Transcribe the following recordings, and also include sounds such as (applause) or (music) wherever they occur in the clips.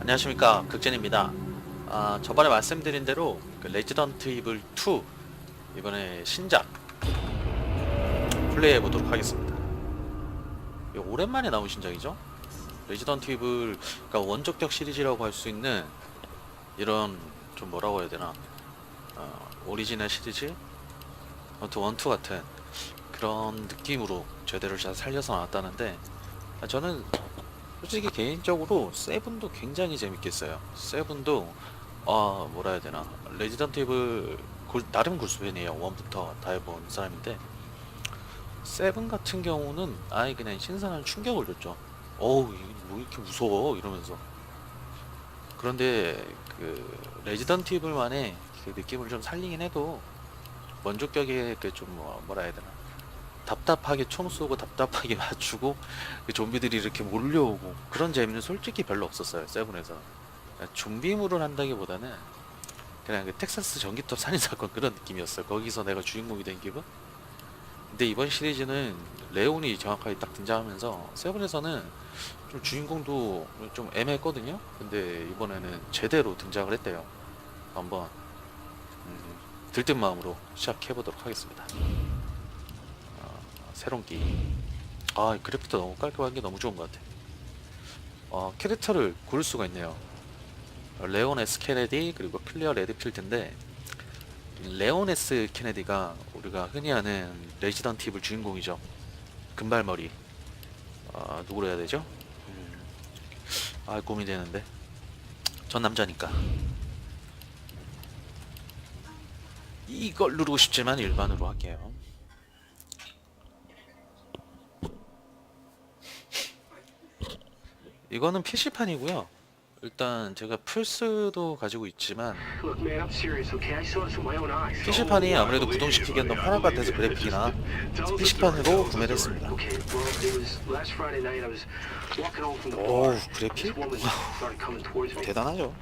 안녕하십니까 극진입니다. 아, 저번에 말씀드린 대로 그 레지던트 이블 2 이번에 신작 플레이해 보도록 하겠습니다. 오랜만에 나온 신작이죠? 레지던트 이블 그러니까 원조격 시리즈라고 할 수 있는 이런 좀 뭐라고 해야 되나 어, 오리지널 시리즈 아무튼 원투 같은 그런 느낌으로 제대로 잘 살려서 나왔다는데 아, 저는 솔직히 개인적으로 세븐도 굉장히 재밌겠어요. 세븐도 아 뭐라 해야 되나 레지던트 이블 골- 나름 굴수팬이에요. 원부터 다 해본 사람인데 세븐 같은 경우는 아예 그냥 신선한 충격을 줬죠. 어우 이게 뭐 이렇게 무서워 이러면서 그런데 그 레지던트 이블만의 그 느낌을 좀 살리긴 해도 원조격의 그 좀 뭐라 해야 되나 답답하게 총 쏘고 답답하게 (laughs) 맞추고 그 좀비들이 이렇게 몰려오고 그런 재미는 솔직히 별로 없었어요 세븐에서. 좀비물을 한다기보다는 그냥 그 텍사스 전기톱 (laughs) 살인사건 그런 느낌이었어요. 거기서 내가 주인공이 된 기분? 근데 이번 시리즈는 레온이 정확하게 딱 등장하면서 세븐에서는 좀 주인공도 좀 애매했거든요. 근데 이번에는 제대로 등장을 했대요. 한번 음, 들뜬 마음으로 시작해 보도록 하겠습니다 새로운 게임. 아, 이 그래픽도 너무 깔끔한 게 너무 좋은 것 같아. 어, 캐릭터를 고를 수가 있네요. S 케네디 그리고 클리어 레드필드인데 S 케네디가 우리가 흔히 아는 레지던트 이블 주인공이죠. 금발머리. 아, 누구로 해야 되죠? 음, 아, 고민되는데. 전 남자니까. 이걸 누르고 싶지만 일반으로 할게요. 이거는 PC판이고요. 일단 제가 플스도 가지고 있지만. PC판이 아무래도 구동시키기엔 너무 편할 것 같아서 그래픽이나 PC판으로 구매를 했습니다. Bar. 그래픽? 대단하죠.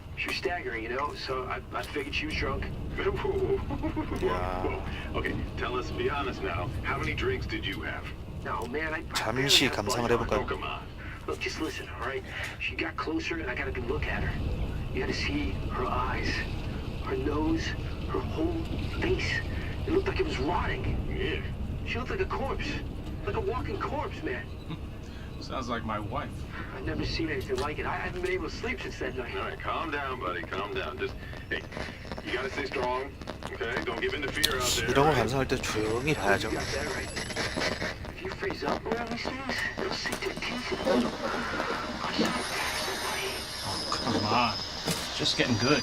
잠시 감상을. 해볼까요? Oh, come on. Look, just listen, all right? She got closer, and I got a good look at her. You had to see her eyes, her nose, her whole face. It looked like it was rotting. Yeah. She looked like a corpse, like a walking corpse, man. (laughs) Sounds like my wife. I've never seen anything like it. I haven't been able to sleep since that night. All right, calm down, buddy. Calm down. Just, hey, you gotta stay strong. Okay, don't give in to fear out there. 이런 거 all right? 감상할 때 조용히 봐야죠. You got that right. If you freeze up around these things, they'll sink their Oh, come on. Just getting good.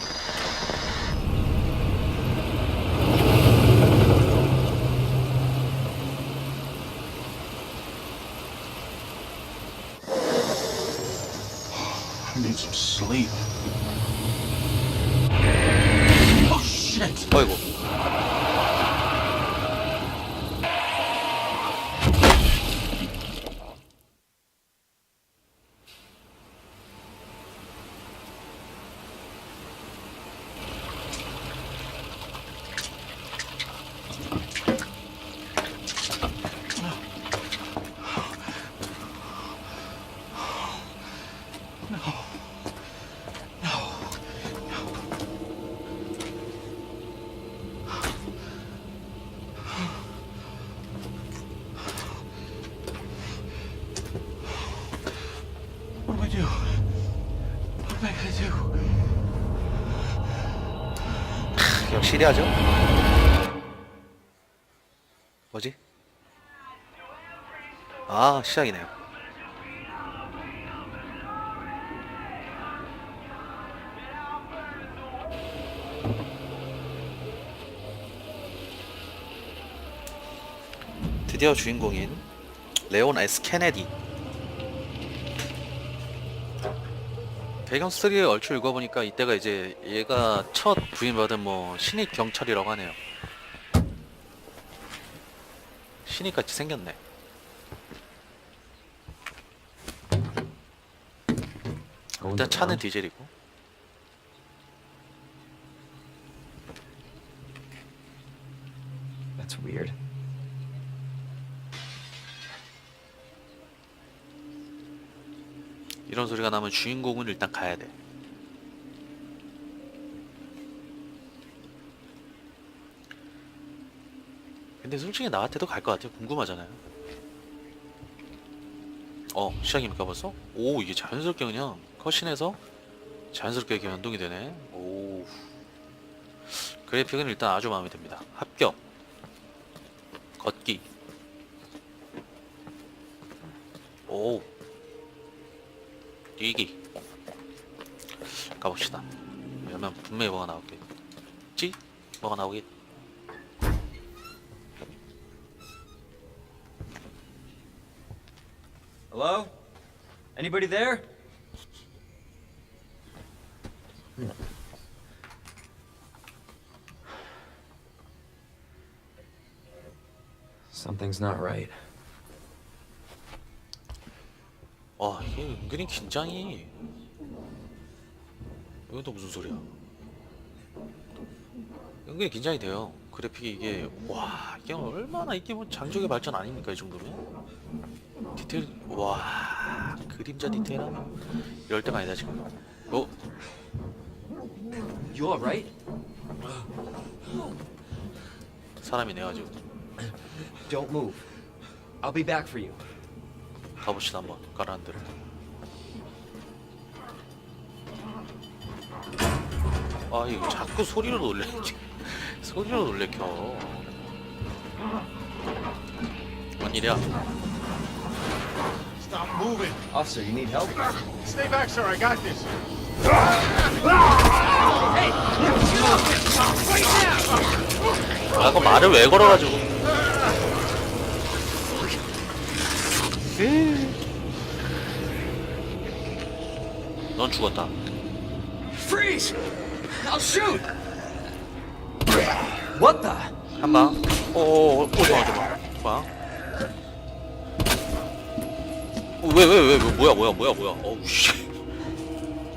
시리하죠? 뭐지? 아, 시작이네요. 드디어 주인공인 레온 S 케네디 배경 스토리에 얼추 읽어보니까 이때가 이제 얘가 첫 부임받은 뭐 신입 경찰이라고 하네요. 신입같이 생겼네. 일단 차는 디젤이고. 이런 소리가 나면 주인공은 일단 가야 돼. 근데 솔직히 나한테도 갈 것 같아요. 궁금하잖아요. 어, 시작입니까 벌써? 오, 이게 자연스럽게 그냥 컷신에서 자연스럽게 이렇게 연동이 되네. 오. 그래픽은 일단 아주 마음에 듭니다. 합격. 걷기. 오. 뛰기. 가봅시다. 이러면 분명히 뭐가 나오겠지? 뭐가 나오겠? Hello? Anybody there? Something's not right. 와 이게 은근히 긴장이. 이건 또 무슨 소리야? 은근히 긴장이 돼요. 그래픽이 이게 와 이게 얼마나 이게 뭐 장족의 발전 아닙니까 이 정도면 디테일 와 그림자 디테일하면 이럴 때가 아니다 지금. 어? You alright? 사람이네요 아주. Don't move. I'll be back for you. 가봅시다 한번 가라앉 대로 아 이거 자꾸 소리로 놀래 소리로 놀래켜 뭔 일이야 Stop moving. Officer, you need help? Stay back, sir. I got this. 아그 말을 왜 걸어가지고 죽었다 Freeze! I'll shoot! What the? 한 방 오오오 오, 잠깐 잠깐 잠깐 왜왜 왜 왜 뭐야 뭐야 뭐야 뭐야 어우 씨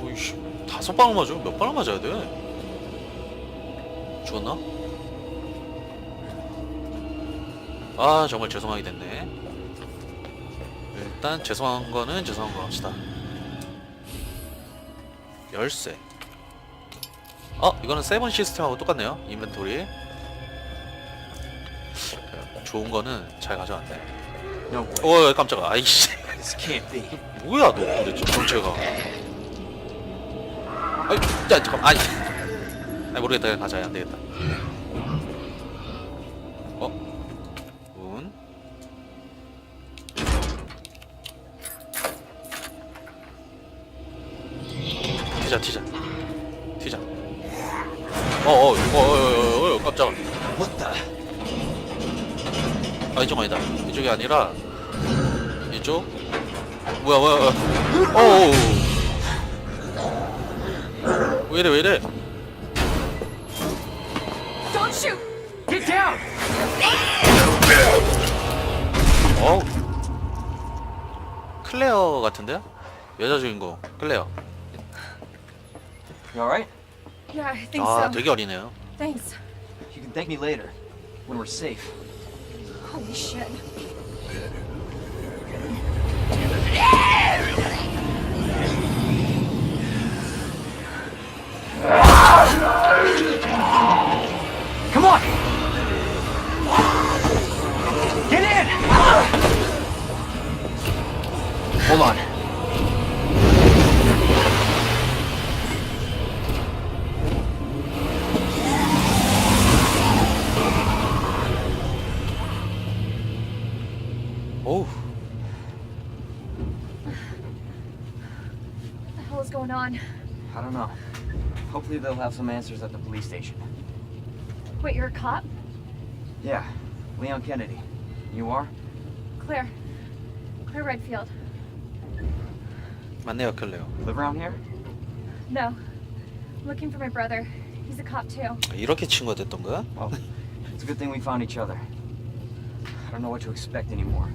어우 씨 다섯 방을 맞아 몇 방을 맞아야 돼 죽었나? 아 정말 죄송하게 됐네 일단 죄송한 거는 죄송한 거 합시다 열쇠 어 이거는 세븐 시스템하고 똑같네요 인벤토리 좋은 거는 잘 가져왔네. No way. 어 깜짝아. 아이씨. This can't be. 뭐야 너 도대체 정체가. 아이 야 잠깐 아니. 아니 모르겠다 그냥 가자 안 되겠다. 아니라 이쪽 뭐야 뭐야 뭐야 어어 왜이래 왜이래 Don't shoot! Get down! 어 클레어 같은데요? 여자 주인공 클레어 You alright? Yeah, I think 아 so. 되게 어리네요 Thanks. You can thank me later, when we're safe. Holy shit. Come on! Get in! Hold on. on? I don't know. Hopefully they'll have some answers at the police station. Wait, you're a cop? Yeah, Leon Kennedy. You are? Claire. Claire Redfield. 맞네요 클레어 Live around here? No. I'm looking for my brother. He's a cop too. 이렇게 친구가 됐던 거야? Well, it's a good thing we found each other. I don't know what to expect anymore.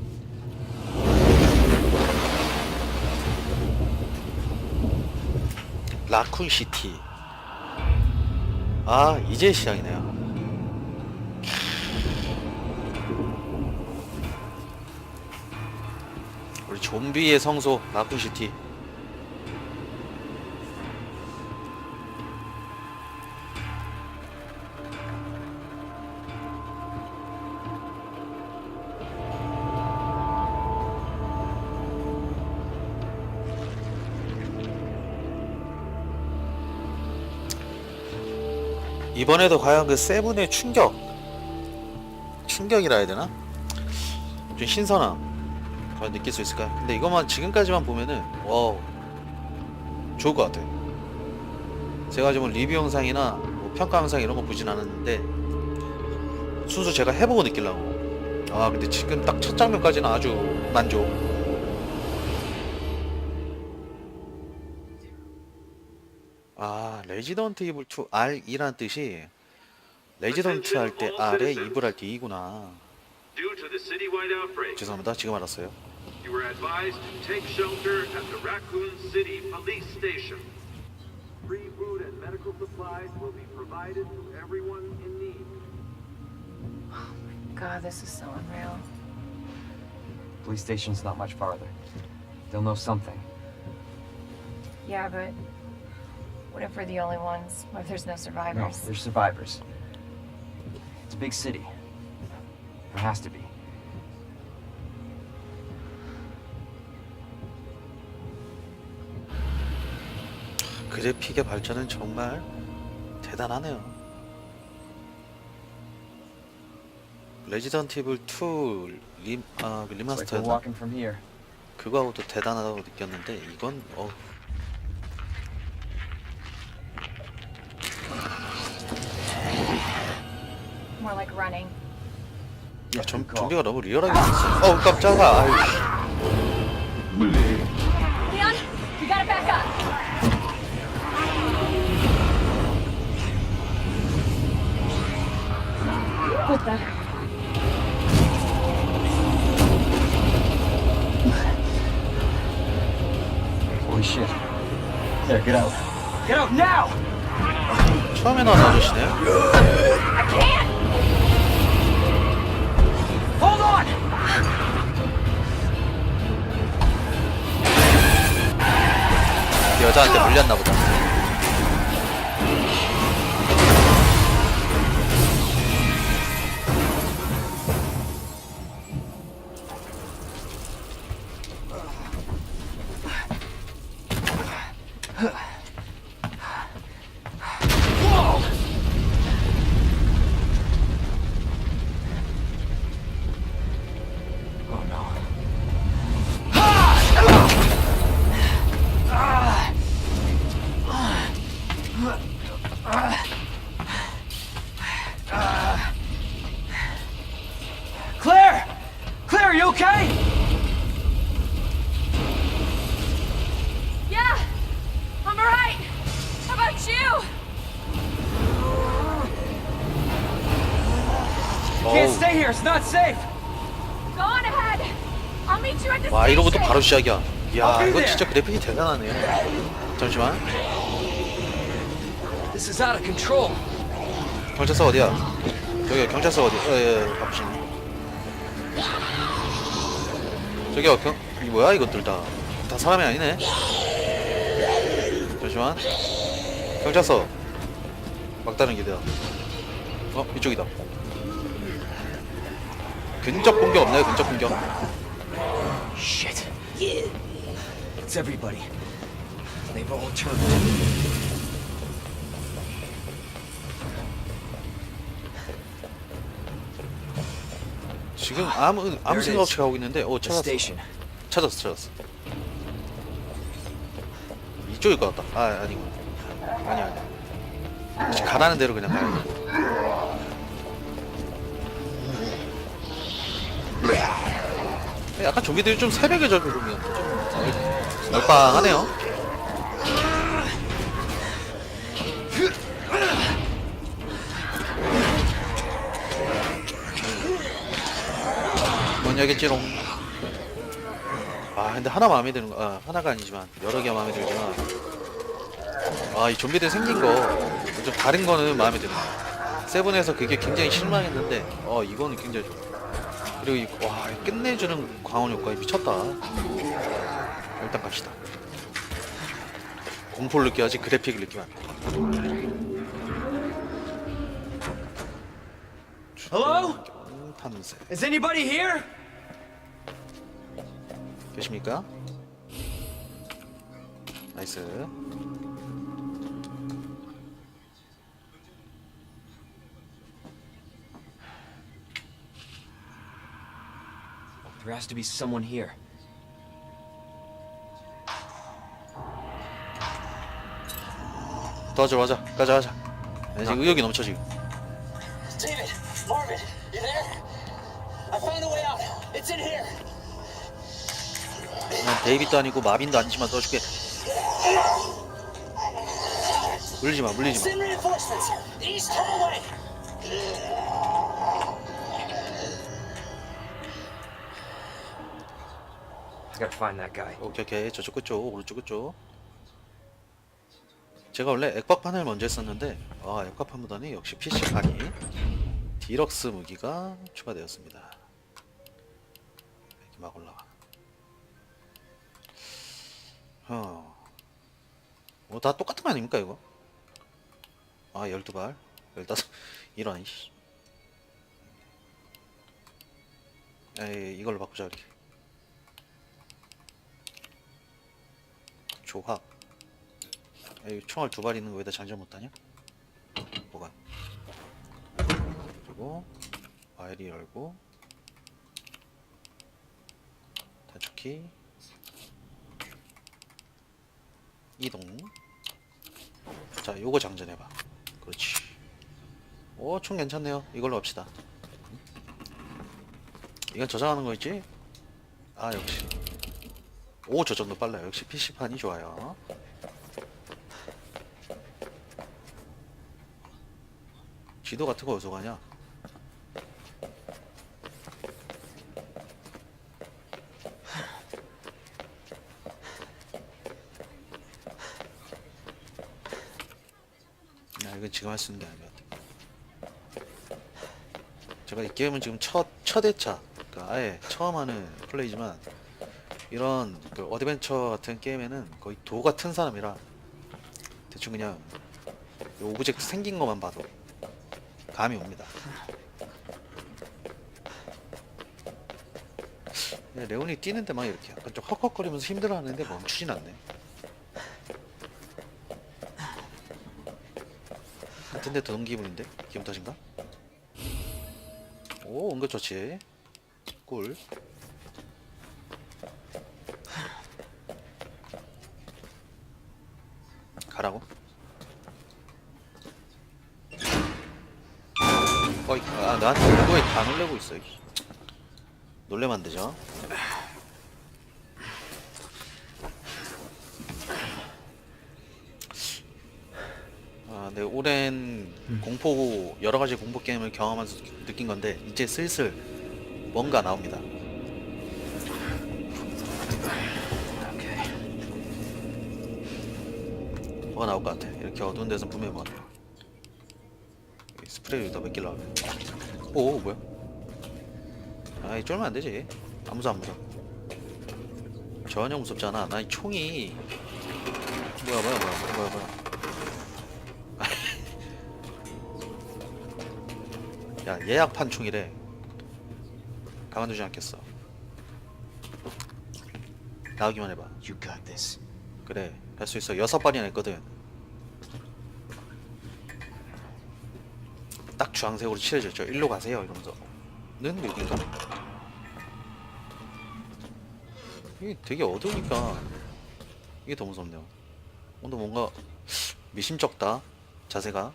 라쿤 시티. 아 이제 시작이네요. 우리 좀비의 성소 라쿤 시티 이번에도 과연 그 세븐의 충격 충격이라 해야 되나? 좀 신선함 과연 느낄 수 있을까? 근데 이것만 지금까지만 보면은 와 좋을 것 같아요. 제가 지금 리뷰 영상이나 뭐 평가 영상 이런 거 보진 않았는데 순수 제가 해보고 느끼려고. 아 근데 지금 딱 첫 장면까지는 아주 만족. 레지던트 이블 2 R2라는 뜻이 레지던트 할 때 R에 이블 할 때 E구나. 죄송합니다. 지금 알았어요. you were advised to take shelter at the Raccoon City Police Station. Free food and medical supplies will be provided to everyone in need. God, this is so unreal. Police station's not much farther. They'll know something. Yeah, but what if we're the only ones? What if there's no No, survivors? they're survivors. It's a big city. There has to be. 그래픽의 발전은 정말 대단하네요. 레지던트 이블 2 리, 아, 그 It's like we're 리마스터였나? walking from here. 그거하고도 대단하다고 느꼈는데 이건 어 More like running. 좀, good call. 좀비가 너무 리얼하게 생겼어. 어우 깜짝아. 아유. Leon, you gotta back up. What the? Holy shit. There, get out. Get out now! 처음에 나온 아저씨네. I can't! 여자한테 물렸나 보다. It's not safe! Go on ahead! I'll meet you at the 와 이러고 또 station. 바로 시작이야. be 이거. 진짜 그래픽이 대단하네요. 잠시만. This is out of control. 경찰서 어디야? 저기 경찰서 어디? 예, 예, 바쁘시네. 저기요, 경, 이 뭐야 이것들 다. 다 사람이 아니네. 잠시만. 경찰서. 막다른 기대야. 어, 이쪽이다. 근접 공격 없나요? 근접 공격. Shit. It's everybody. They've all turned. 지금 아무 아무 생각 없이 가고 있는데, 어 The 찾았어. station. 찾았어, 찾았어. 이쪽일 것 같다. 아, 아니고. 아니야. 지금 가라는 대로 그냥 가야 돼. 약간 좀비들이 좀 새벽에 적으면 좀 널빵하네요. 뭔 얘기지롱. 아 근데 하나 마음에 드는 거, 아, 하나가 아니지만 여러 개 마음에 들지만 아이 좀비들 생긴 거 좀 다른 거는 마음에 드는 거. 세븐에서 그게 굉장히 실망했는데 어 이거는 굉장히 좋아. 그리고 이, 와 끝내주는 광원 효과 미쳤다. 일단 갑시다. 공포를 느껴야지 그래픽을 느끼면. Hello? 탐색 Is anybody here? 계십니까? 나이스. There has to be someone here. 도와줘 가자 가자 가자 나 지금 의욕이 넘쳐 지금 David, Marvin, you there? I found a way out. It's in here. 난 데이빗도 아니고 마빈도 아니지만 도와줄게 물리지마 물리지마 Send reinforcements. East hallway. Gotta find that guy. 오케이 오케이. 저쪽 끝쪽 오른쪽 끝쪽. 제가 원래 액박판을 먼저 했었는데 아 액박판보다는 역시 PC판이 디럭스 무기가 추가되었습니다. 이렇게 막 올라가. 어. 뭐 다 똑같은 거 아닙니까 이거? 아 12발. 15 이런 이씨. 에이 이걸로 바꾸자 이렇게 조합 에이, 총알 두 발 있는 거 왜 다 장전 못하냐? 뭐가? 그리고 와이리 열고. 단축키. 이동. 자 요거 장전해봐. 그렇지. 오 총 괜찮네요. 이걸로 합시다. 이건 저장하는 거 있지? 아 역시 오 저 정도 빨라요. 역시 PC판이 좋아요. 지도 같은 거 어디서 가냐? 야 이건 지금 할 수 있는 게 같아 제가 이 게임은 지금 첫, 첫 회차. 그러니까 아예 처음 하는 플레이지만 이런 그 어드벤처 같은 게임에는 거의 도 같은 사람이라 대충 그냥 이 오브젝트 생긴 것만 봐도 감이 옵니다. 레온이 뛰는데 막 이렇게 약간 좀 헉헉거리면서 힘들어하는데 멈추진 않네. 같은데 드는 기분인데? 기분 탓인가? 오 은근 좋지. 꿀. 가라고? 어이, 아, 나한테 이거에 다 놀래고 있어. 이씨. 놀래면 안 되죠? 아, 네, 오랜 공포, 여러 가지 공포 게임을 경험하면서 느낀 건데, 이제 슬슬 뭔가 나옵니다. 뭐가 나올 것 같아. 이렇게 어두운 데서 분명히 뭐가 나와. 스프레이 여기다 몇 개를 하네 오, 뭐야? 아이, 쫄면 안 되지. 안 무서워, 안 무서워. 전혀 무섭지 않아. 나 이 총이. 뭐야, 뭐야, 뭐야, 뭐야, 뭐야. (laughs) 야, 예약판 총이래. 가만두지 않겠어. 나오기만 해봐. 그래 할 수 있어 여섯 발이나 했거든 딱 주황색으로 칠해졌죠. 일로 가세요 이러면서. 는 여긴가 이게 되게 어두우니까 이게 더 무섭네요. 오늘 뭔가 미심쩍다 자세가.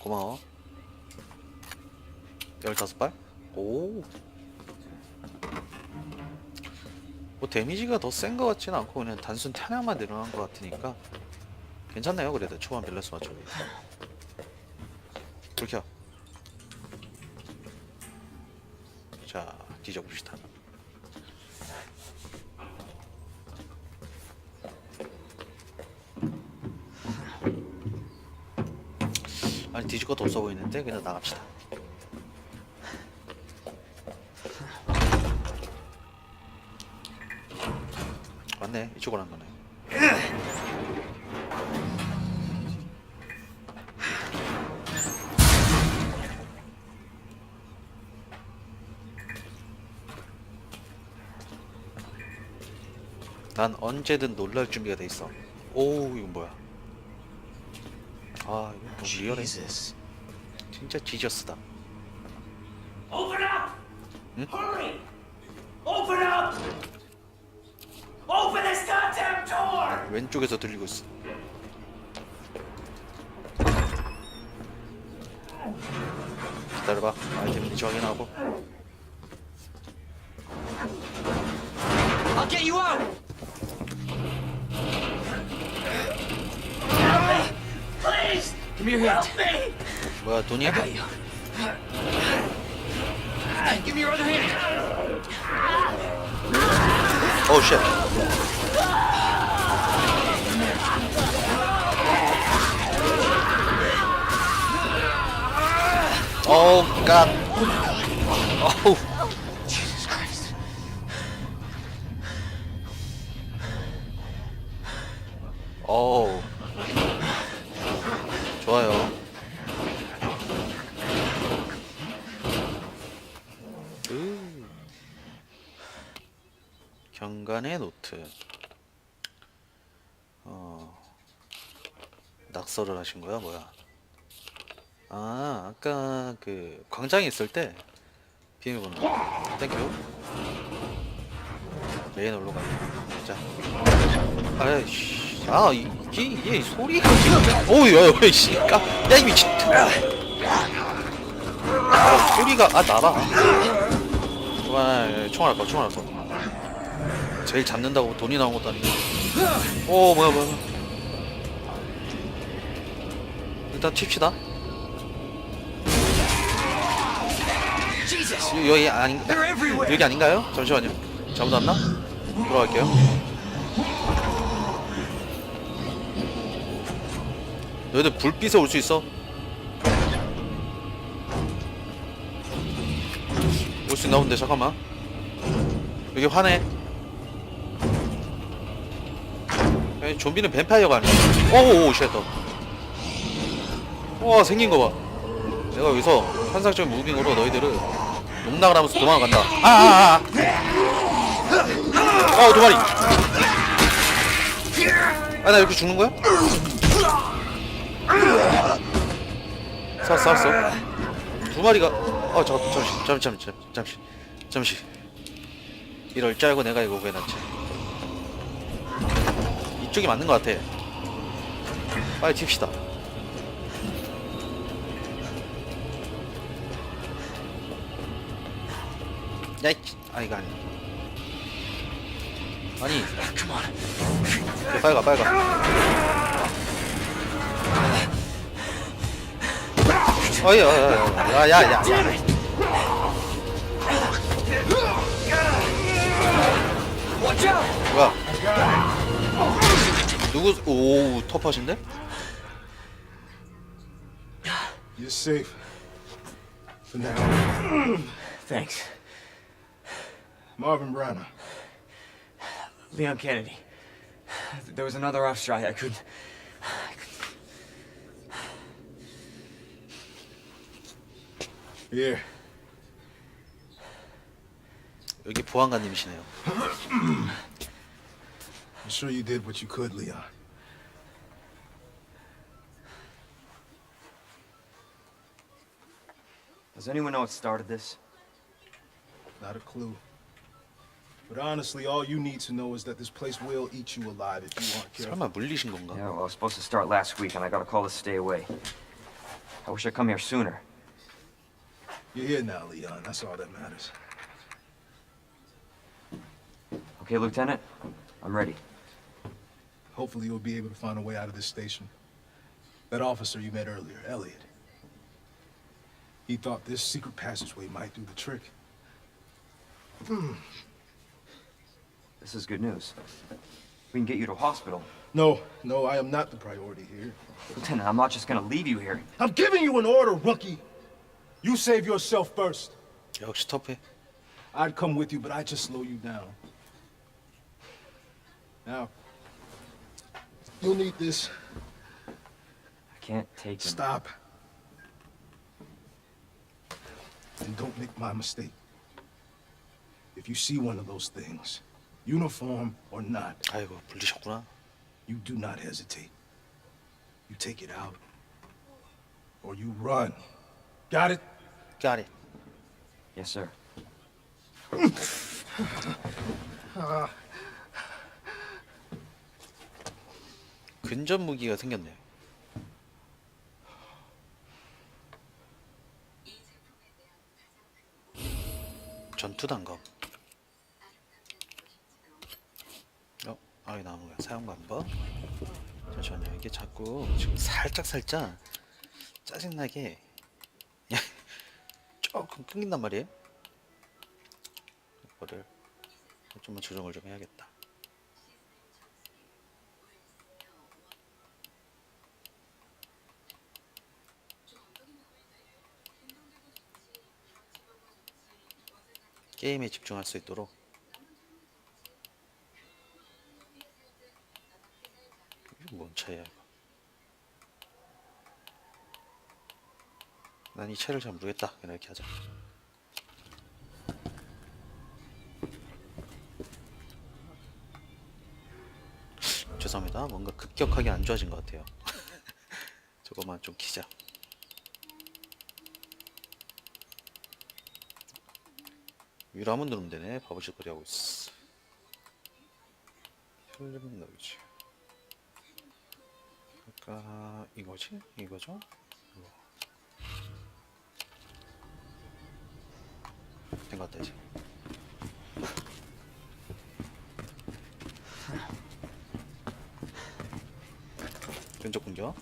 고마워. 15발? 오. 뭐 데미지가 더 센 것 같지는 않고 그냥 단순 탄약만 늘어난 것 같으니까 괜찮네요 그래도. 초반 밸런스 맞춰기 불 켜. 자 뒤져봅시다. 아니 뒤질 것도 없어 보이는데 그냥 나갑시다. 맞네 이쪽으로 한 거네 난 언제든 놀랄 준비가 돼 있어 오 이건 뭐야 아 이거 너무 리얼해 Jesus. 진짜 지저스다 Oh, Open up! Hurry! Open up! Open this goddamn door! 왼쪽에서 들리고 있어. 기다려봐. 아이템 위치 확인하고. I'll get you out! Please! Give me your hand. Help me! 뭐야 돈이야? Give me your other hand. 어우 쉣. 어우 갓. 어우. Jesus Christ. 어우. 좋아요. 으. 경관의 노트. 어. 낙서를 하신 거야, 뭐야? 아, 아까 그 광장에 있을 때 비밀번호. 땡큐. 메인 올로 가요. 자. 아이씨. 아, 이- 이게, 이게 소리가 지금. 오우, 야, 야, 씨. 까, 야, 이 미친. 아, 소리가, 아, 나라. 와, 총알 거, 총알 거. 제일 잡는다고 돈이 나온 것도 아니고. 오, 뭐야, 뭐야. 뭐야. 일단 칩시다. 여- 여기 아닌 여기 아닌가요? 잠시만요. 잘못 왔나? 돌아갈게요. 너희들 불빛에 올 수 있어? 올 수 있나 본데 잠깐만. 여기 화내. 아니, 좀비는 뱀파이어가 아니야. 오오오 쉣다. 와 생긴 거 봐. 내가 여기서 환상적인 무빙으로 너희들을 농락을 하면서 도망간다. 아아아. 어, 두 마리. 아, 나 이렇게 죽는 거야? 살았어, 살았어. 두 마리가. 어, 잠깐, 잠시, 잠시, 잠시, 잠시, 잠시. 이럴 줄 알고 내가 이거 왜 놨지? 이쪽이 맞는 것 같아. 빨리 튑시다. 야, 이 아, 이거 아니야. 아니. 야, 빨리 가, 빨리 가. 어이, 어이, 어이, 야, 야, 야, 야. Watch out! 뭐야? 누구, 오, 터프하신데? You're safe. For now. Thanks. Marvin Branner. Leon Kennedy. There was another off strike. I could. Here. 여기 보안관님이시네요. I'm sure you did what you could, Leon. Does anyone know what started this? Not a clue. But honestly, all you need to know is that this place will eat you alive if you aren't careful. 설마 물리신 건가? Yeah, well, I was supposed to start last week, and I got a call to stay away. I wish I'd come here sooner. You're here now, Leon. That's all that matters. Okay, Lieutenant? I'm ready. Hopefully, you'll be able to find a way out of this station. That officer you met earlier, Elliot. He thought this secret passageway might do the trick. Hmm. This is good news. We can get you to hospital. No, no, I am not the priority here. Lieutenant, I'm not just gonna leave you here. I'm giving you an order, rookie. You save yourself first. 역시 터프해. I'd come with you, but I just slow you down. Now, you'll need this. I can't take them. Stop. And don't make my mistake. If you see one of those things, uniform or not, 아이고, 물리셨구나. you do not hesitate. You take it out, or you run. Got it? Got it. Yes, sir. 근접 무기가 생겼네요. 전투 단검. 어, 아이 나무야. 사용 방법. 잠시만요. 이게 자꾸 지금 살짝 살짝 짜증나게 끊긴단 말이에요. 이거를 좀만 조정을 좀 해야겠다. 게임에 집중할 수 있도록 이게 뭔 차이야 이거 난이 차를 잘 모르겠다 그냥 이렇게 하자 죄송합니다 뭔가 급격하게 안 좋아진 것 같아요 (laughs) 저거만 좀 키자 위로 한번 누르면 되네. 바보짓 거리 하고 있어. 혈름 넣지. 아까 이거지? 이거죠? 된것 같다 이제. 왼쪽 공격.